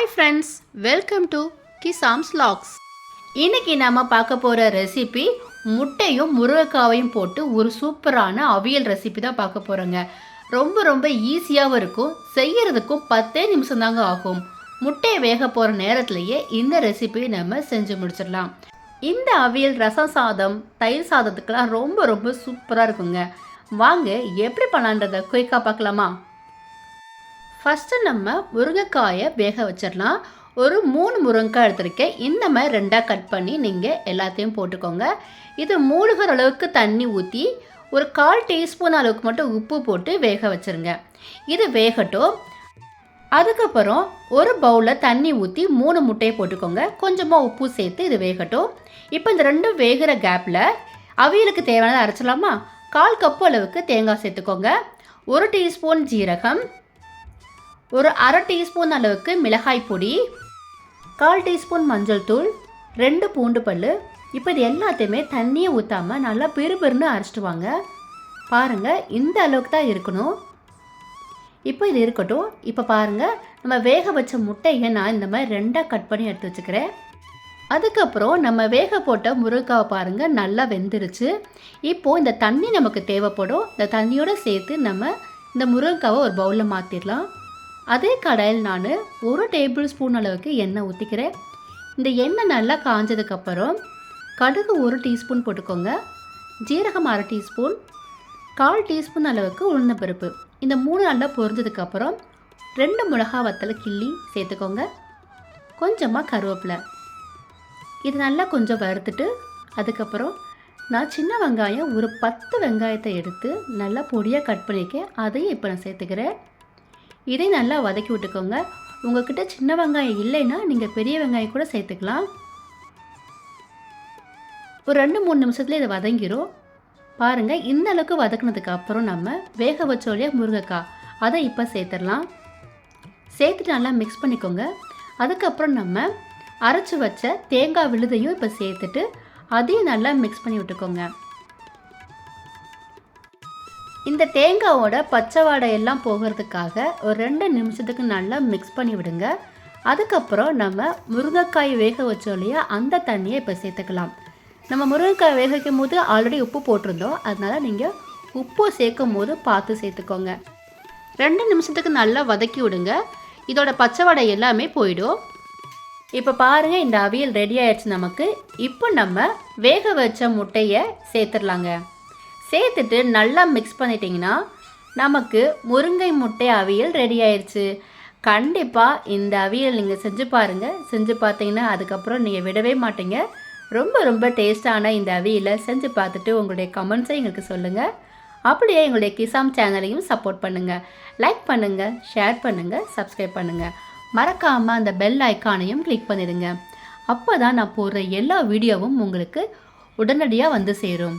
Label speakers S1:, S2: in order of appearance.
S1: Hi friends welcome to கிசாம்ஸ் logs இன்னைக்கு நம்ம பார்க்க போகிற ரெசிபி முட்டையும் முருங்கைக்காவையும் போட்டு ஒரு சூப்பரான அவியல் ரெசிபி தான் பார்க்க போகிறோங்க ரொம்ப ரொம்ப ஈஸியாகவும் இருக்கும் செய்யறதுக்கும் பத்தே நிமிஷம் தாங்க ஆகும். முட்டையை வேக போகிற நேரத்திலேயே இந்த ரெசிபி நம்ம செஞ்சு முடிச்சிடலாம். இந்த அவியல் ரசம் சாதம் தயிர் சாதத்துக்கெல்லாம் ரொம்ப ரொம்ப சூப்பராக இருக்குங்க. வாங்க எப்படி பண்ணலான்றதை குயிக்காக பார்க்கலாமா? ஃபஸ்ட்டு நம்ம முருங்கைக்காயை வேக வச்சிடலாம். ஒரு மூணு முருங்கைக்காய் எடுத்திருக்கேன். இந்த மாதிரி ரெண்டாக கட் பண்ணி நீங்கள் எல்லாத்தையும் போட்டுக்கோங்க. இது மூழ்கிற அளவுக்கு தண்ணி ஊற்றி ஒரு கால் டீஸ்பூன் அளவுக்கு மட்டும் உப்பு போட்டு வேக வச்சுருங்க. இது வேகட்டும். அதுக்கப்புறம் ஒரு பவுலில் தண்ணி ஊற்றி மூணு முட்டையை போட்டுக்கோங்க. கொஞ்சமாக உப்பு சேர்த்து இது வேகட்டும். இப்போ இந்த ரெண்டும் வேகிற கேப்பில் அவியலுக்கு தேவையானதை அரைச்சலாமா கால் கப்பு அளவுக்கு தேங்காய் சேர்த்துக்கோங்க. ஒரு டீஸ்பூன் ஜீரகம். ஒரு அரை டீஸ்பூன் அளவுக்கு மிளகாய் பொடி கால் டீஸ்பூன் மஞ்சள் தூள் ரெண்டு பூண்டு பல் இப்போ இது எல்லாத்தையுமே தண்ணியை ஊற்றாமல் நல்லா பெருபெருன்னு அரைச்சிட்டு வாங்க பாருங்கள் இந்த அளவுக்கு தான் இருக்கணும். இப்போ இது இருக்கட்டும். இப்போ பாருங்கள் நம்ம வேக வச்ச முட்டையை நான் இந்த மாதிரி ரெண்டாக கட் பண்ணி எடுத்து வச்சுக்கிறேன். அதுக்கப்புறம் நம்ம வேக போட்ட முருங்காவை பாருங்கள் நல்லா வெந்துருச்சு. இப்போது இந்த தண்ணி நமக்கு தேவைப்படும். இந்த தண்ணியோடு சேர்த்து நம்ம இந்த முருங்காவை ஒரு பவுலில் மாற்றிடலாம் அதே கடாயில் நான் ஒரு டேபிள் ஸ்பூன் அளவுக்கு எண்ணெய் ஊற்றிக்கிறேன் இந்த எண்ணெய் நல்லா காஞ்சதுக்கப்புறம் கடுகு ஒரு டீஸ்பூன் போட்டுக்கோங்க. ஜீரகம் அரை டீஸ்பூன் கால் டீஸ்பூன் அளவுக்கு உளுந்தப்பருப்பு இந்த மூணு நல்லா பொரிஞ்சதுக்கப்புறம் ரெண்டு மிளகா வத்தலை கிள்ளி சேர்த்துக்கோங்க. கொஞ்சமாக கருவேப்பிலை. இது நல்லா கொஞ்சம் வறுத்துட்டு அதுக்கப்புறம் நான் சின்ன வெங்காயம் ஒரு பத்து வெங்காயத்தை எடுத்து நல்லா பொடியாக கட் பண்ணியிருக்கேன். அதையும் இப்போ நான் சேர்த்துக்கிறேன். இதை நல்லா வதக்கி விட்டுக்கோங்க. உங்ககிட்ட சின்ன வெங்காயம் இல்லைன்னா நீங்கள் பெரிய வெங்காயம் கூட சேர்த்துக்கலாம். ஒரு ரெண்டு மூணு நிமிஷத்தில் இதை வதங்கிரும். பாருங்கள் இந்த அளவுக்கு வதக்குனதுக்கு அப்புறம் நம்ம வேக வச்சோம் முருங்கைக்காய் அதை இப்போ சேர்த்துடலாம். சேர்த்துட்டு நல்லா மிக்ஸ் பண்ணிக்கோங்க. அதுக்கப்புறம் நம்ம அரைச்சி வச்ச தேங்காய் விழுதையும் இப்போ சேர்த்துட்டு அதையும் நல்லா மிக்ஸ் பண்ணி விட்டுக்கோங்க. இந்த தேங்காவோட பச்சை வாடை எல்லாம் போகிறதுக்காக ஒரு ரெண்டு நிமிஷத்துக்கு நல்லா மிக்ஸ் பண்ணி விடுங்க. அதுக்கப்புறம் நம்ம முருங்கைக்காய் வேக வச்சோம் இல்லையா அந்த தண்ணியை இப்போ சேர்த்துக்கலாம். நம்ம முருங்கைக்காய் வேக வைக்கும் போது ஆல்ரெடி உப்பு போட்டிருந்தோம். அதனால் நீங்கள் உப்பு சேர்க்கும் போது பார்த்து சேர்த்துக்கோங்க. ரெண்டு நிமிஷத்துக்கு நல்லா வதக்கி விடுங்க. இதோட பச்சை வடை எல்லாமே போயிடும். இப்போ பாருங்கள் இந்த அவியல் ரெடி ஆயிடுச்சு நமக்கு. இப்போ நம்ம வேக வச்ச முட்டையை சேர்த்துடலாங்க. சேர்த்துட்டு நல்லா மிக்ஸ் பண்ணிட்டீங்கன்னா நமக்கு முருங்கை முட்டை அவியல் ரெடி ஆயிடுச்சு கண்டிப்பாக இந்த அவியல் நீங்கள் செஞ்சு பாருங்கள் செஞ்சு பார்த்தீங்கன்னா அதுக்கப்புறம் நீங்கள் விடவே மாட்டீங்க. ரொம்ப ரொம்ப டேஸ்டான இந்த அவியலை செஞ்சு பார்த்துட்டு உங்களுடைய கமெண்ட்ஸை எங்களுக்கு சொல்லுங்கள் அப்படியே எங்களுடைய கிசாம் சேனலையும் சப்போர்ட் பண்ணுங்கள் லைக் பண்ணுங்கள் ஷேர் பண்ணுங்கள் சப்ஸ்கிரைப் பண்ணுங்கள் மறக்காமல் அந்த பெல் ஐக்கானையும் கிளிக் பண்ணிடுங்க. அப்போ தான் நான் போடுற எல்லா வீடியோவும் உங்களுக்கு உடனடியாக வந்து சேரும்.